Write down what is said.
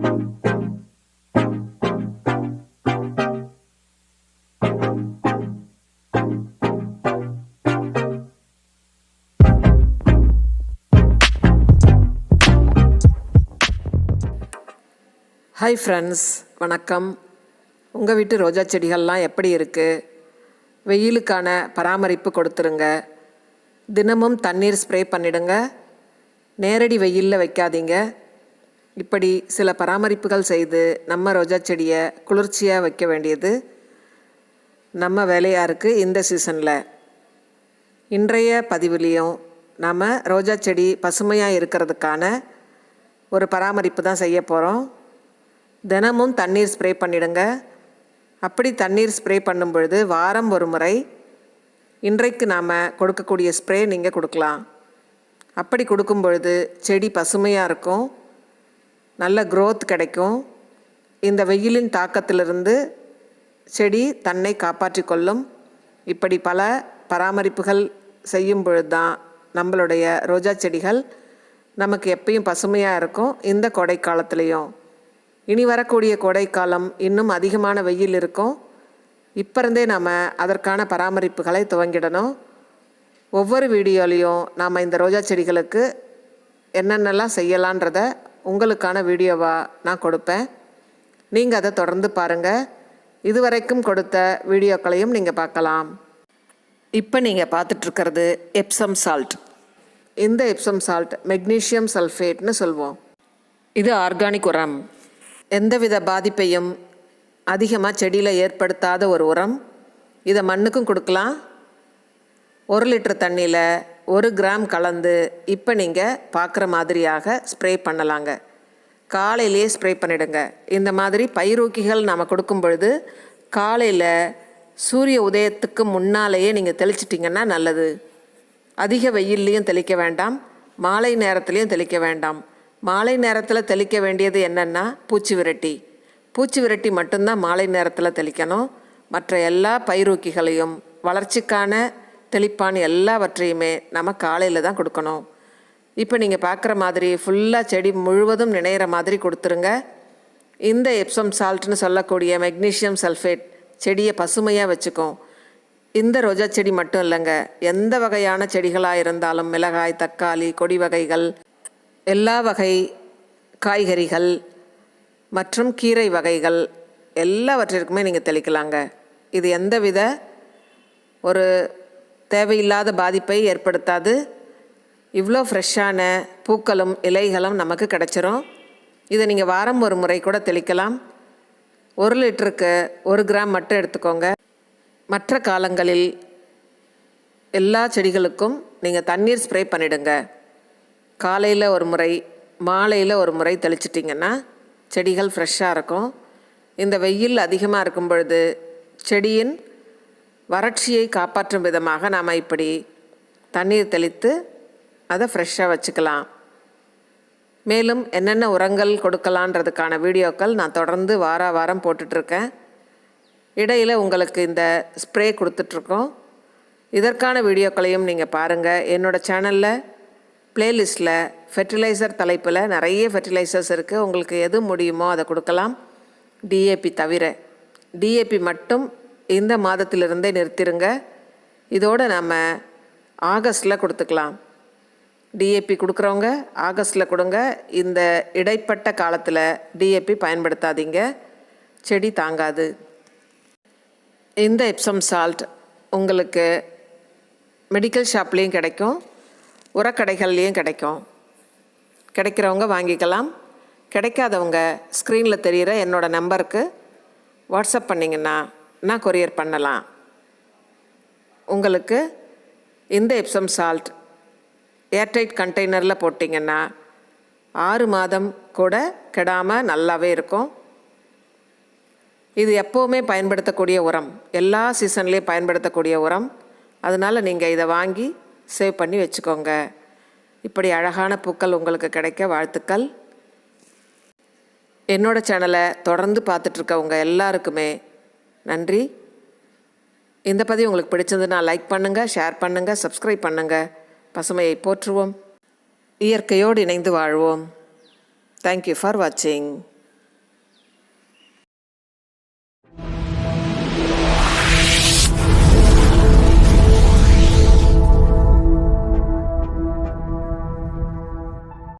Hi friends வணக்கம். உங்கள் வீட்டு ரோஜா செடிகள்லாம் எப்படி இருக்குது வெயிலுக்கான பராமரிப்பு கொடுத்துருங்க. தினமும் தண்ணீர் ஸ்ப்ரே பண்ணிடுங்க. நேரடி வெயிலில் வைக்காதீங்க. இப்படி சில பராமரிப்புகள் செய்து நம்ம ரோஜா செடியை குளிர்ச்சியாக வைக்க வேண்டியது நம்ம வேலையாக இருக்குது இந்த சீசனில் இன்றைய பதிவுலேயும் நாம் ரோஜா செடி பசுமையாக இருக்கிறதுக்கான ஒரு பராமரிப்பு தான் செய்ய போகிறோம் தினமும் தண்ணீர் ஸ்ப்ரே பண்ணிடுங்க. அப்படி தண்ணீர் ஸ்ப்ரே பண்ணும் பொழுது வாரம் ஒரு முறை இன்றைக்கு நாம் கொடுக்கக்கூடிய ஸ்ப்ரே நீங்கள் கொடுக்கலாம். அப்படி கொடுக்கும் பொழுது செடி பசுமையாக இருக்கும். நல்ல க்ரோத் கிடைக்கும். இந்த வெயிலின் தாக்கத்திலிருந்து செடி தன்னை காப்பாற்றி கொள்ளும். இப்படி பல பராமரிப்புகள் செய்யும் பொழுது தான் நம்மளுடைய ரோஜா செடிகள் நமக்கு எப்பயும் பசுமையாக இருக்கும். இந்த கோடை காலத்துலேயும் இனி வரக்கூடிய கோடைக்காலம் இன்னும் அதிகமான வெயில் இருக்கும். இப்போ இருந்தே நாம் அதற்கான பராமரிப்புகளை துவங்கிடணும். ஒவ்வொரு வீடியோலையும் நாம் இந்த ரோஜா செடிகளுக்கு என்னென்னலாம் செய்யலான்றத உங்களுக்கான வீடியோவாக நான் கொடுப்பேன். நீங்கள் அதை தொடர்ந்து பாருங்கள் இதுவரைக்கும் கொடுத்த வீடியோக்களையும் நீங்கள் பார்க்கலாம். இப்போ நீங்கள் பார்த்துட்ருக்கிறது எப்சம் சால்ட் இந்த எப்சம் சால்ட் மெக்னீஷியம் சல்ஃபேட்னு சொல்வோம். இது ஆர்கானிக் உரம். எந்தவித பாதிப்பையும் அதிகமாக செடியில் ஏற்படுத்தாத ஒரு உரம். இதை மண்ணுக்கும் கொடுக்கலாம். ஒரு லிட்டர் தண்ணியில் ஒரு கிராம் கலந்து இப்போ நீங்கள் பார்க்குற மாதிரியாக ஸ்ப்ரே பண்ணலாங்க. காலையிலேயே ஸ்ப்ரே பண்ணிடுங்க. இந்த மாதிரி பயிரூக்கிகள் நாம் கொடுக்கும் பொழுது காலையில் சூரிய உதயத்துக்கு முன்னாலேயே நீங்கள் தெளிச்சிட்டிங்கன்னா நல்லது. அதிக வெயில்லையும் தெளிக்க வேண்டாம். மாலை நேரத்துலையும் தெளிக்க வேண்டாம். மாலை நேரத்தில் தெளிக்க வேண்டியது என்னென்னா பூச்சி விரட்டி. பூச்சி விரட்டி மட்டும்தான் மாலை நேரத்தில் தெளிக்கணும். மற்ற எல்லா பயிரூக்கிகளையும் வளர்ச்சிக்கான தெளிப்பான் எல்லாவற்றையுமே நம்ம காலையில் தான் கொடுக்கணும். இப்போ நீங்கள் பார்க்குற மாதிரி ஃபுல்லாக செடி முழுவதும் நினைகிற மாதிரி கொடுத்துருங்க. இந்த எப்சம் சால்ட்னு சொல்லக்கூடிய மெக்னீஷியம் சல்ஃபேட் செடியை பசுமையாக வச்சுக்கும் இந்த ரோஜா செடி மட்டும் இல்லைங்க. எந்த வகையான செடிகளாக இருந்தாலும் மிளகாய் தக்காளி கொடி வகைகள் எல்லா வகை காய்கறிகள் மற்றும் கீரை வகைகள் எல்லாவற்றிற்குமே நீங்கள் தெளிக்கலாங்க. இது எந்தவித ஒரு தேவையில்லாத பாதிப்பை ஏற்படுத்தாது. இவ்வளோ ஃப்ரெஷ்ஷான பூக்களும் இலைகளும் நமக்கு கிடச்சிரும். இதை நீங்கள் வாரம் ஒரு முறை கூட தெளிக்கலாம். ஒரு லிட்டருக்கு ஒரு கிராம் மட்டும் எடுத்துக்கோங்க. மற்ற காலங்களில் எல்லா செடிகளுக்கும் நீங்கள் தண்ணீர் ஸ்ப்ரே பண்ணிடுங்க. காலையில் ஒரு முறை மாலையில் ஒரு முறை தெளிச்சிட்டிங்கன்னா செடிகள் ஃப்ரெஷ்ஷாக இருக்கும். இந்த வெயில் அதிகமாக இருக்கும் பொழுது செடியின் வறட்சியை காப்பாற்றும் விதமாக நாம் இப்படி தண்ணீர் தெளித்து அதை ஃப்ரெஷ்ஷாக வச்சுக்கலாம். மேலும் என்னென்ன உரங்கள் கொடுக்கலான்றதுக்கான வீடியோக்கள் நான் தொடர்ந்து வார வாரம் போட்டுட்ருக்கேன். இடையில் உங்களுக்கு இந்த ஸ்ப்ரே கொடுத்துட்ருக்கோம். இதற்கான வீடியோக்களையும் நீங்கள் பாருங்கள் என்னோடய சேனலில் ப்ளேலிஸ்ட்டில் ஃபெர்டிலைசர் தலைப்பில் நிறைய ஃபெர்டிலைசர்ஸ் இருக்குது உங்களுக்கு எது முடியுமோ அதை கொடுக்கலாம். டிஏபி தவிர. டிஏபி மட்டும் இந்த மாதத்திலிருந்தே நிறுத்திடுங்க இதோடு நம்ம ஆகஸ்டில் கொடுத்துக்கலாம். டிஏபி கொடுக்குறவங்க ஆகஸ்டில் கொடுங்க. இந்த இடைப்பட்ட காலத்தில் டிஏபி பயன்படுத்தாதீங்க. செடி தாங்காது. இந்த எப்சம் சால்ட் உங்களுக்கு மெடிக்கல் ஷாப்லேயும் கிடைக்கும். உரக்கடைகள்லேயும் கிடைக்கும். கிடைக்கிறவங்க வாங்கிக்கலாம். கிடைக்காதவங்க ஸ்க்ரீனில் தெரிகிற என்னோடய நம்பருக்கு வாட்ஸ்அப் பண்ணிங்கன்னா நான் கொரியர் பண்ணலாம். உங்களுக்கு இந்த எப்சம் சால்ட் ஏர்டைட் கண்டெய்னரில் போட்டிங்கன்னா ஆறு மாதம் கூட கெடாமல் நல்லாவே இருக்கும். இது எப்போவுமே பயன்படுத்தக்கூடிய உரம். எல்லா சீசன்லேயும் பயன்படுத்தக்கூடிய உரம். அதனால் நீங்கள் இதை வாங்கி சேவ் பண்ணி வச்சுக்கோங்க. இப்படி அழகான பூக்கள் உங்களுக்கு கிடைக்க வாழ்த்துக்கள். என்னோடய சேனலை தொடர்ந்து பார்த்துட்ருக்கவங்க எல்லாருக்குமே நன்றி. இந்த பதிவு உங்களுக்கு பிடிச்சதுன்னா லைக் பண்ணுங்கள் ஷேர் பண்ணுங்கள் சப்ஸ்கிரைப் பண்ணுங்கள் பசுமையை போற்றுவோம். இயற்கையோடு இணைந்து வாழ்வோம். தேங்க்யூ ஃபார் வாட்சிங்